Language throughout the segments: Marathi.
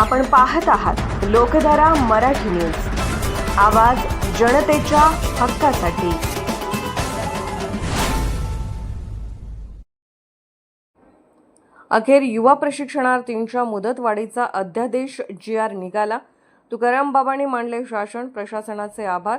आपण पाहत आहात लोकधारा मराठी न्यूज. आवाज जनतेच्या हक्कासाठी. अखेर युवा प्रशिक्षणार्थींच्या मुदतवाढीचा अध्यादेश जी आर निघाला. तुकाराम बाबांनी मांडले शासन प्रशासनाचे आभार.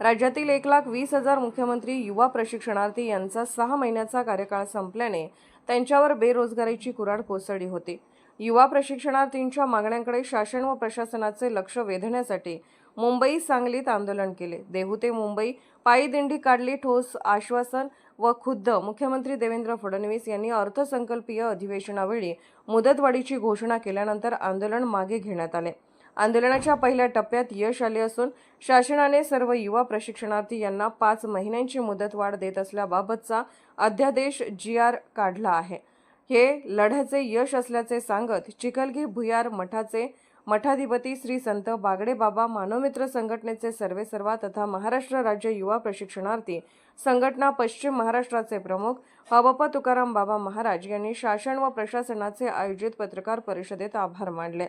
राज्यातील एक लाख वीस हजार मुख्यमंत्री युवा प्रशिक्षणार्थी यांचा सहा महिन्याचा कार्यकाळ संपल्याने त्यांच्यावर बेरोजगारीची कुराड कोसळली होती. युवा प्रशिक्षणार्थींच्या मागण्यांकडे शासन व प्रशासनाचे लक्ष वेधण्यासाठी मुंबई सांगलीत आंदोलन केले. देहू ते मुंबई पायी दिंडी काढली ठोस आश्वासन व खुद्द. मुख्यमंत्री देवेंद्र फडणवीस यांनी अर्थसंकल्पीय अधिवेशनावेळी मुदतवाढीची घोषणा केल्यानंतर आंदोलन मागे घेण्यात आले. आंदोलनाच्या पहिल्या टप्प्यात यश आले असून शासनाने सर्व युवा प्रशिक्षणार्थी यांना पाच महिन्यांची मुदतवाढ देत असल्याबाबतचा अध्यादेश जी आर काढला आहे. हे लढ्याचे यश असल्याचे सांगत चिखलगी भुयार मठाचे मठाधिपती श्री संत बागडे बाबा मानवमित्र संघटनेचे सर्वेसर्वा तथा महाराष्ट्र राज्य युवा प्रशिक्षणार्थी संघटना पश्चिम महाराष्ट्राचे प्रमुख बाबाप्पा तुकाराम बाबा महाराज यांनी शासन व प्रशासनाचे आयोजित पत्रकार परिषदेत आभार मानले.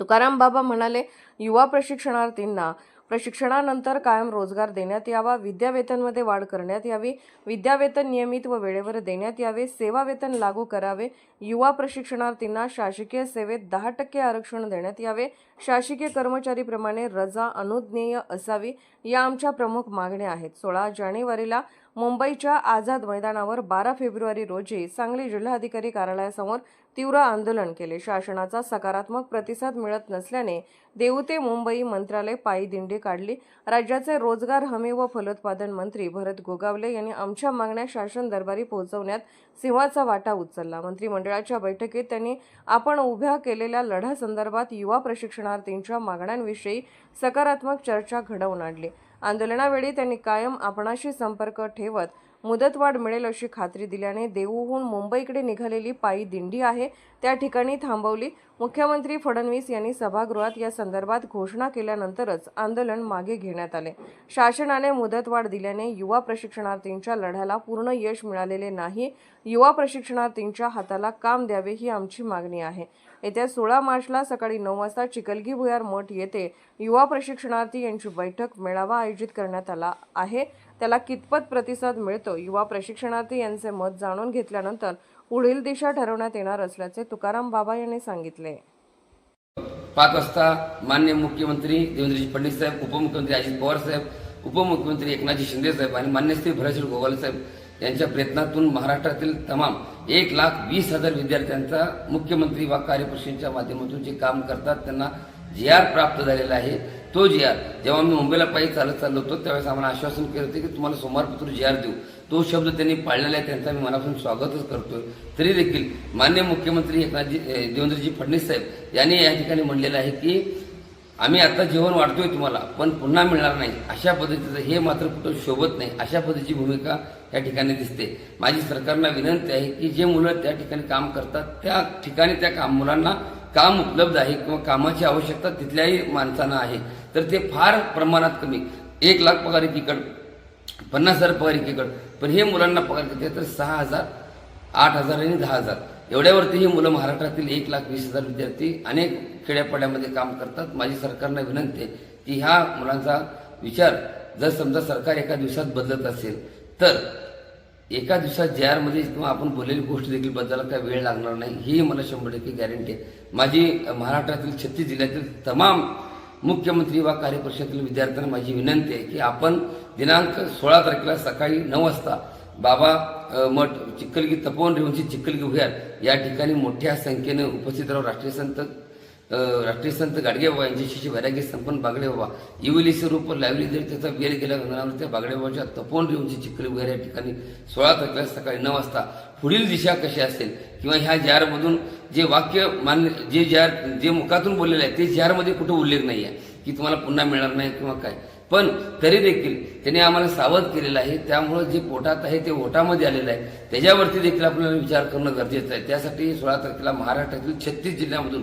तुकाराम बाबा म्हणाले युवा प्रशिक्षणार्थींना प्रशिक्षणानंतर कायम रोजगार देण्यात यावा विद्यावेतनमध्ये वाढ करण्यात यावी विद्यावेतन नियमित व वेळेवर देण्यात यावे सेवा वेतन लागू करावे युवा प्रशिक्षणार्थींना शासकीय सेवेत दहा टक्के आरक्षण देण्यात यावे शासकीय कर्मचारीप्रमाणे रजा अनुज्ञेय असावी या आमच्या प्रमुख मागण्या आहेत. सोळा जानेवारीला मुंबईच्या आझाद मैदानावर बारा फेब्रुवारी रोजी सांगली जिल्हाधिकारी कार्यालयासमोर तीव्र आंदोलन केले. शासनाचा सकारात्मक प्रतिसाद मिळत नसल्याने देऊ ते मुंबई मंत्रालय पायी दिंडी काढली. राज्याचे रोजगार हमी व फलोत्पादन मंत्री भरत गोगावले यांनी आमच्या मागण्या शासन दरबारी पोहोचवण्यात सिंहाचा वाटा उचलला. मंत्रिमंडळाच्या बैठकीत त्यांनी आपण उभ्या केलेल्या लढ्यासंदर्भात युवा प्रशिक्षणार्थींच्या मागण्यांविषयी सकारात्मक चर्चा घडवून आणली. आंदोलनावेळी त्यांनी कायम आपणाशी संपर्क ठेवत मुदतवाढ मिळेल अशी खात्री दिल्याने देऊहून मुंबईकडे निघालेली पायी दिंडी आहे. त्या ठिकाणी थांबवली. मुख्यमंत्री फडणवीस यांनी सभागृहात या संदर्भात घोषणा केल्यानंतरच आंदोलन मागे घेण्यात आले. शासनाने मुदतवाढ दिल्याने युवा प्रशिक्षणार्थींच्या लढ्याला पूर्ण यश मिळालेले नाही. युवा प्रशिक्षणार्थींच्या हाताला काम द्यावे ही आमची मागणी आहे. येत्या सोळा मार्चला सकाळी नऊ वाजता चिकलगी भुयार मठ येथे युवा प्रशिक्षणार्थी यांची बैठक मेळावा आयोजित करण्यात आला आहे. त्याला कितपत प्रतिसाद मिळतो? युवा प्रशिक्षणार्थी यांचे मत जाणून घेतल्यानंतर पुढील दिशा ठरवण्यात येणार असल्याचे तुकाराम बाबा यांनी सांगितले. पाच वाजता मान्य मुख्यमंत्री देवेंद्रजी फडणवीस साहेब उपमुख्यमंत्री अजित पवार साहेब उपमुख्यमंत्री एकनाथजी शिंदे साहेब आणि मान्य श्री भरतसिंह गोगावले साहेब यांच्या प्रयत्नातून महाराष्ट्रातील तमाम एक लाख वीस हजार विद्यार्थ्यांचा मुख्यमंत्री वा कार्यपरिषदेच्या माध्यमातून जे काम करतात त्यांना जी आर प्राप्त झालेला आहे. तो जी आर जेव्हा मी मुंबईला पायी चालत चाललो होतो त्यावेळेस आम्हाला आश्वासन केलं होतं की तुम्हाला सोमवारपत्र जी आर देऊ. तो शब्द त्यांनी पाळलेला आहे त्यांचा मी मनापासून स्वागतच करतोय. तरी देखील मान्य मुख्यमंत्री एकनाथजी देवेंद्रजी फडणवीस साहेब यांनी या ठिकाणी म्हणलेलं आहे की आम्ही आता जेवण वाढतोय तुम्हाला पण पुन्हा मिळणार नाही. अशा पद्धतीचं हे मात्र कुठं शोभत नाही. अशा पद्धतीची भूमिका या ठिकाणी दिसते. माझी सरकारला विनंती आहे की जे मुलं त्या ठिकाणी काम करतात त्या ठिकाणी त्या काम मुलांना काम उपलब्ध आहे किंवा कामाची आवश्यकता तिथल्याही माणसांना आहे. तर ते फार प्रमाणात कमी. एक लाख पगार एकीकड पन्नास हजार पगार एकीकड. पण हे मुलांना पगार किती तर सहा हजार आठ हजार आणि दहा हजार. एवढ्यावरती ही मुलं महाराष्ट्रातील एक लाख वीस हजार विद्यार्थी अनेक खेड्यापाड्यामध्ये काम करतात. माझी सरकारनं विनंती आहे की ह्या मुलांचा विचार जर समजा सरकार एका दिवसात बदलत असेल तर एका दिवसात जे आरमध्ये किंवा आपण बोललेली गोष्ट देखील बदलायला काय वेळ लागणार नाही. ही मला शंभर टक्के गॅरंटी आहे. माझी महाराष्ट्रातील छत्तीस जिल्ह्यातील तमाम मुख्यमंत्री वा कार्यपरिषदेतील विद्यार्थ्यांना माझी विनंती आहे की आपण दिनांक सोळा तारखेला सकाळी नऊ वाजता बाबा मठ चिखलगी तपोवन रेवंशी चिखलगी भुयार या ठिकाणी मोठ्या संख्येने उपस्थित राहून राष्ट्रीय संत राष्ट्रीय संत गाडगे बाबा यांची शिष्य वैरागी संपन्न बागडे बाबा इवली स्वरूप लावली जरी त्याचा वेळ गेला गंगारावर त्या बागडे बाबाच्या तपोवन रेवंशी चिखली वगैरे या ठिकाणी सोळा तारखेला सकाळी नऊ वाजता पुढील दिशा कशी असेल किंवा ह्या जारमधून जे वाक्य मान्य जे जार जे मुखातून बोललेलं आहे ते जारमध्ये कुठं उल्लेख नाही आहे की तुम्हाला पुन्हा मिळणार नाही किंवा काय? पण तरी देखील त्यांनी आम्हाला सावध केलेलं आहे. त्यामुळं जे पोटात आहे ते ओटामध्ये आलेलं आहे. त्याच्यावरती देखील आपल्याला विचार करणं गरजेचं आहे. त्यासाठी सोळा तारखेला महाराष्ट्रातील छत्तीस जिल्ह्यामधून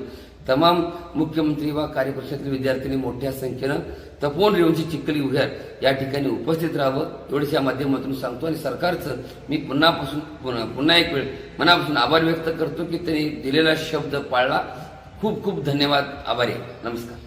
तमाम मुख्यमंत्री व कार्यपरिषदेतील विद्यार्थ्यांनी मोठ्या संख्येनं तपोवन रेवची चिखली उघ्यार या ठिकाणी उपस्थित राहावं एवढेच या माध्यमातून सांगतो. आणि सरकारचं मी पुन्हापासून पुन्हा पुन्हा एक वेळ मनापासून आभार व्यक्त करतो की त्यांनी दिलेला शब्द पाळला. खूप खूप धन्यवाद. आभारी नमस्कार.